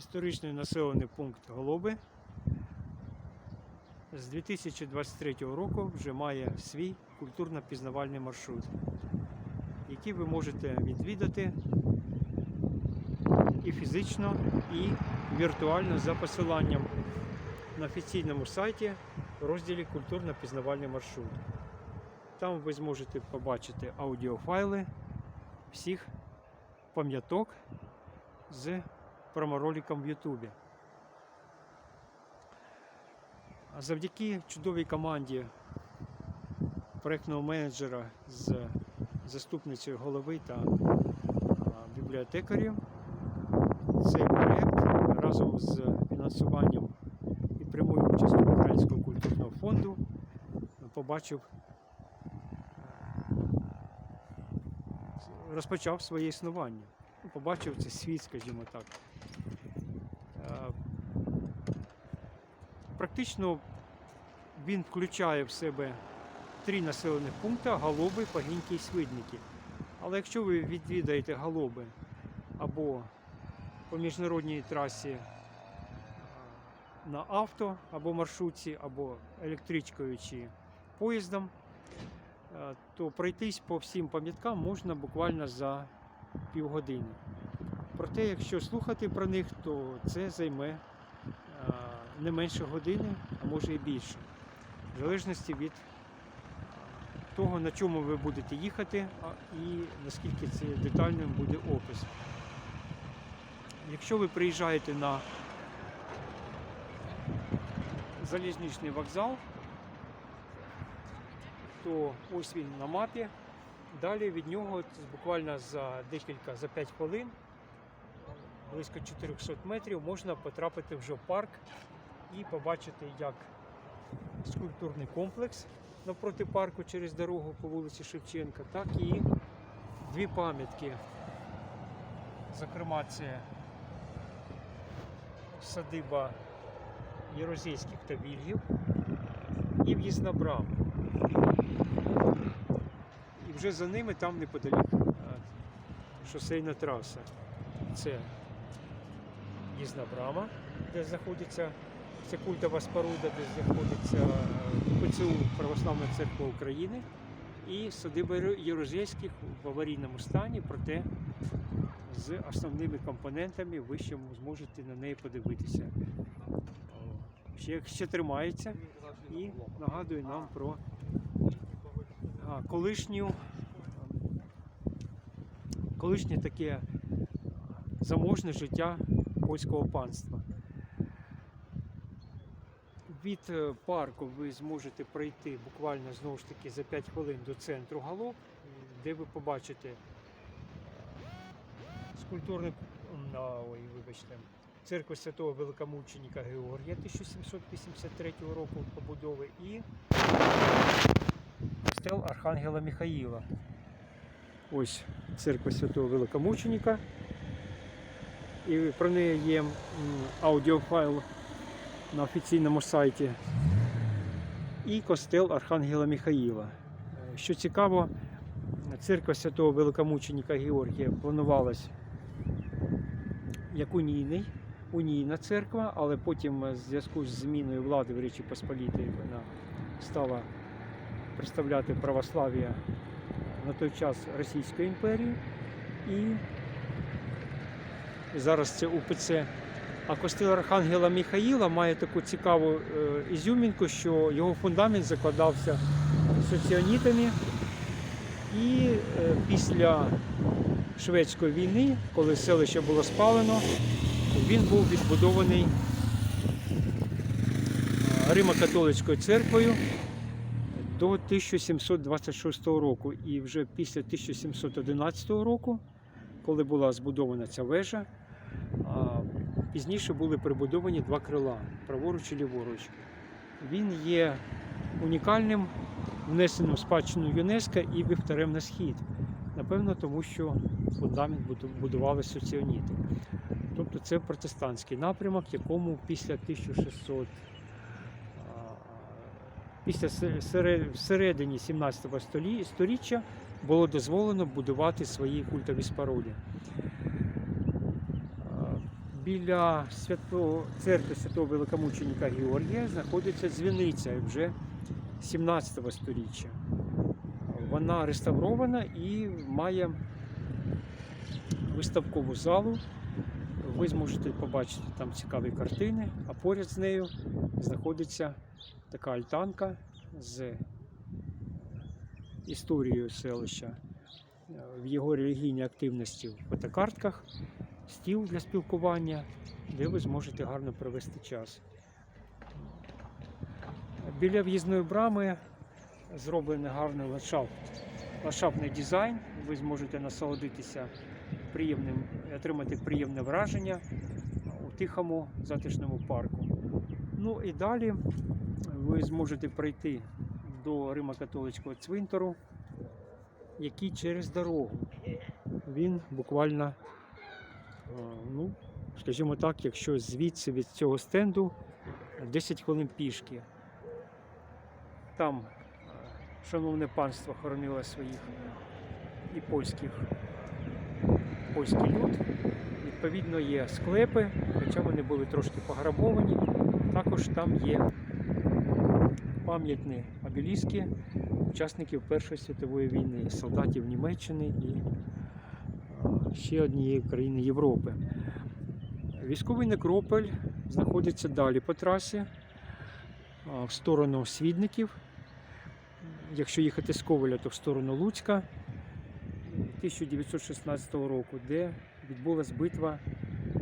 історичний населений пункт Голуби з 2023 року вже має свій культурно-пізнавальний маршрут, який ви можете відвідати і фізично, і віртуально за посиланням на офіційному сайті в розділі Культурно-пізнавальний маршрут. Там ви зможете побачити аудіофайли всіх пам'яток з промороликом в Ютубі. Завдяки чудовій команді проєктного менеджера з заступницею голови та бібліотекарів, цей проєкт разом з фінансуванням і прямою участю Українського культурного фонду побачив розпочав своє існування. Ну, Побачив цей світ, скажімо так. Практично він включає в себе три населених пункти Голоби, Пагіньки і Свидники. Але якщо ви відвідаєте Голоби або по міжнародній трасі на авто або маршрутці, або електричкою чи поїздом, то пройтись по всім пам'яткам можна буквально за півгодини. Проте, якщо слухати про них, то це займе не менше години, а може і більше. В залежності від того, на чому ви будете їхати, і наскільки це детальним буде опис. Якщо ви приїжджаєте на залізничний вокзал, то ось він на мапі. Далі від нього буквально за декілька, за 5 хвилин, близько 400 метрів, можна потрапити вже в парк і побачити як скульптурний комплекс навпроти парку через дорогу по вулиці Шевченка, так і дві пам'ятки. Зокрема, це садиба Єрозійських та Вільгів і в'їзна брама. І вже за ними там неподалік шосейна траса. Це їзна брама, де знаходиться це культова споруда, де знаходиться е, ПЦУ Православна Церква України, і садиба Єрозейських в аварійному стані, проте з основними компонентами ви ще зможете на неї подивитися. Ще, ще тримається і нагадує нам про колишню, колишнє таке заможне життя польського панства. Від е, парку ви зможете пройти буквально знову ж таки за 5 хвилин до центру Галоп, де ви побачите е, скульптурний, ой, вибачте, церкву святого великомученика Георгія 1783 року побудови і костел Архангела Михаїла. Ось церква святого великомученика. І про неї є аудіофайл на офіційному сайті. І костел Архангела Михаїла. Е, Що цікаво, церква святого великомученика Георгія планувалась як унійний, унійна церква, але потім в зв'язку з зміною влади в Речі Посполітої вона стала представляти православ'я на той час Російської імперії. І зараз це УПЦ. А костел Архангела Михаїла має таку цікаву е, ізюмінку, що його фундамент закладався соціонітами. І е, після Шведської війни, коли селище було спалено, він був відбудований е, Римо-католицькою церквою до 1726 року. І вже після 1711 року, коли була збудована ця вежа, пізніше були прибудовані два крила праворуч і ліворуч. Він є унікальним, внесеним в спадщину ЮНЕСКО і вівтарем на схід. Напевно, тому що фундамент будували соціоніти. Тобто це протестантський напрямок, якому після 1600 а, після се- сере- всередині 17 столі- сторіччя було дозволено будувати свої культові споруди. Біля свято... церкви святого великомученика Георгія знаходиться дзвіниця вже 17 століття. Вона реставрована і має виставкову залу. Ви зможете побачити там цікаві картини, а поряд з нею знаходиться така альтанка з історією селища, в його релігійній активності в фотокартках, стіл для спілкування, де ви зможете гарно провести час. Біля в'їзної брами зроблений гарний ландшафт, ландшафтний дизайн. Ви зможете насолодитися приємним, отримати приємне враження у тихому затишному парку. Ну і далі ви зможете прийти до Римо-католицького цвинтару, який через дорогу. Він буквально, ну, скажімо так, якщо звідси від цього стенду 10 хвилин пішки. Там е, шановне панство хоронило своїх і польських польський люд. Відповідно, є склепи, хоча вони були трошки пограбовані. Також там є пам'ятні обеліски учасників Першої світової війни, солдатів Німеччини і е, ще однієї країни Європи. Військовий некрополь знаходиться далі по трасі е, в сторону Свідників. Якщо їхати з Ковеля, то в сторону Луцька 1916 року, де відбулася битва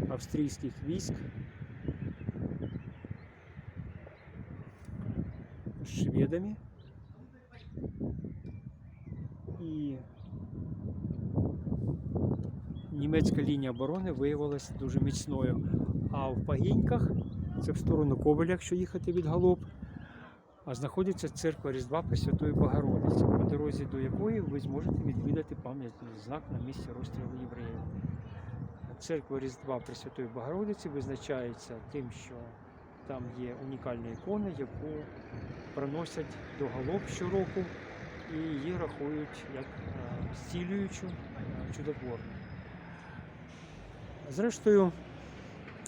австрійських військ шведами. І німецька лінія оборони виявилася дуже міцною. А в Пагіньках, це в сторону Ковеля, якщо їхати від Галоп, а знаходиться церква Різдва Пресвятої Богородиці, по дорозі до якої ви зможете відвідати пам'ятний знак на місці розстрілу євреїв. Церква Різдва Пресвятої Богородиці визначається тим, що там є унікальна ікона, яку приносять до Галоп щороку і її рахують як е, зцілюючу, е, чудотворну. Зрештою,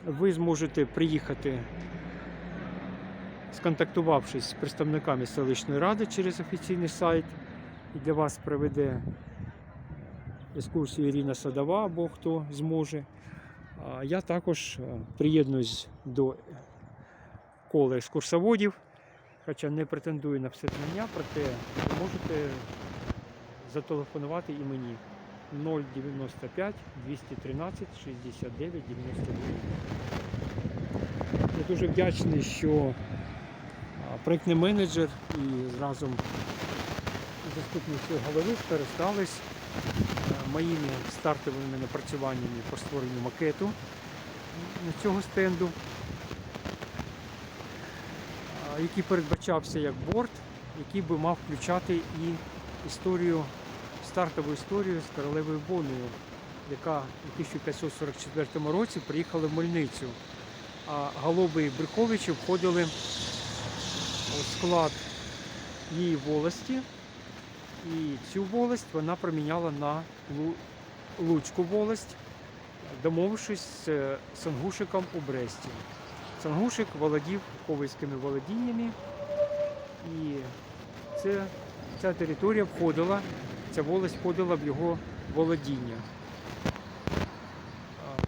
ви зможете приїхати сконтактувавшись з представниками селищної ради через офіційний сайт, і для вас проведе екскурсію Ірина Садова або хто зможе. Я також е, приєднуюсь до кола екскурсоводів, хоча не претендую на все знання, проте ви можете зателефонувати і мені 095 213 69 99. Я дуже вдячний, що а, проектний менеджер і разом заступницею голови скористались моїми стартовими напрацюваннями по створенню макету цього стенду, який передбачався як борт, який би мав включати і історію, стартову історію з королевою Боною, яка у 1544 році приїхала в Мельницю. А Голуби і Бреховичі входили у склад її волості. І цю волость вона проміняла на Луцьку волость, домовившись з е, Сангушиком у Бресті. Сангушик володів ковальськими володіннями, і це, ця територія входила, ця волость входила в його володіння.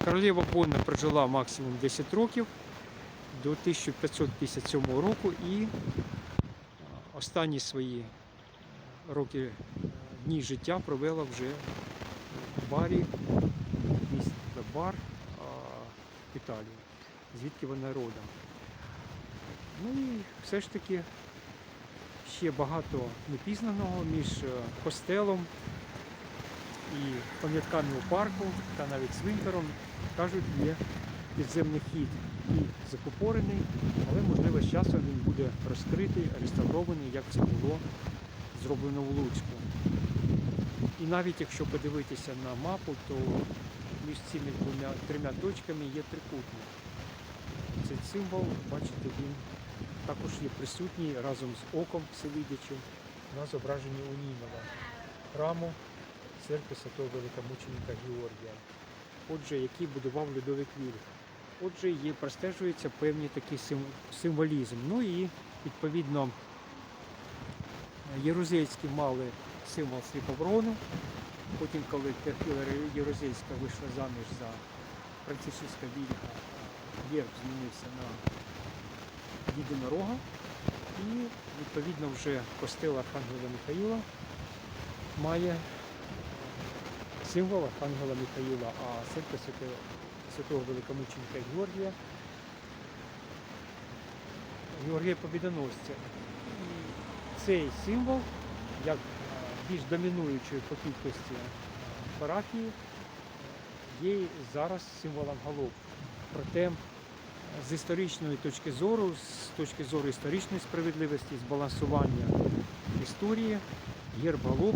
Королева Бонна прожила максимум 10 років до 1557 року і останні свої роки е, дні життя провела вже в барі, місто бар в Італії, звідки вона родом. Ну і все ж таки ще багато непізнаного між е, костелом і пам'ятками у парку та навіть цвинтаром. Кажуть, є підземний хід і закупорений, але можливо з часом він буде розкритий, реставрований, як це було зроблено в Луцьку. І навіть якщо подивитися на мапу, то між цими двома трьома точками є трикутник. Цей символ, бачите, він також є присутній разом з оком всевидячим на зображенні Унінова, храму церкви Святого Великомученика Георгія, отже, який будував Людовик Вільх. Отже, є, простежується певний такий символізм. Ну і відповідно Єрузельські мали символ сліпоборону. Потім, коли Єрузельська вийшла заміж за Францисуска Вільга, герб змінився на єдинорога. І відповідно вже костел Архангела Михаїла має символ Архангела Михаїла, а церква Святого, Святого Великомученика Георгія Георгія Побідоносця. Цей символ, як е, більш домінуючою по кількості е, парафії, є зараз символом голов. Проте з історичної точки зору, з точки зору історичної справедливості, збалансування історії, герб голов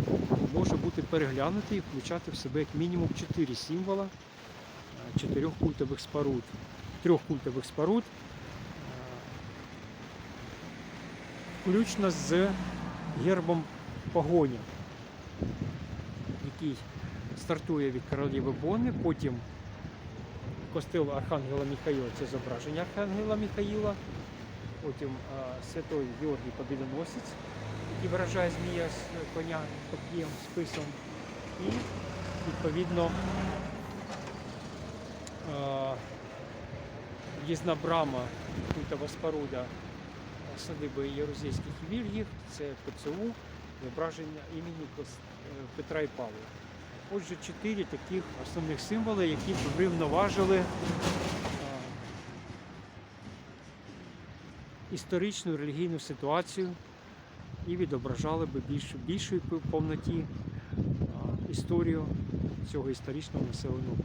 може бути переглянутий і включати в себе як мінімум чотири символа е, чотирьох культових споруд, трьох культових споруд, е, включно з гербом погоня, який стартує від королеви Бонни, потім костел Архангела Михаїла, це зображення Архангела Михаїла, потім святой Георгій Побідоносець, який виражає змія з коня коп'єм, списом, і відповідно в'їзна брама, культова споруда садиби Єрузейських вільгів, це ПЦУ, зображення імені е, Петра і Павла. Отже, чотири таких основних символи, які б врівноважили е, історичну релігійну ситуацію і відображали би більш, більшої повноті е, історію цього історичного населеного.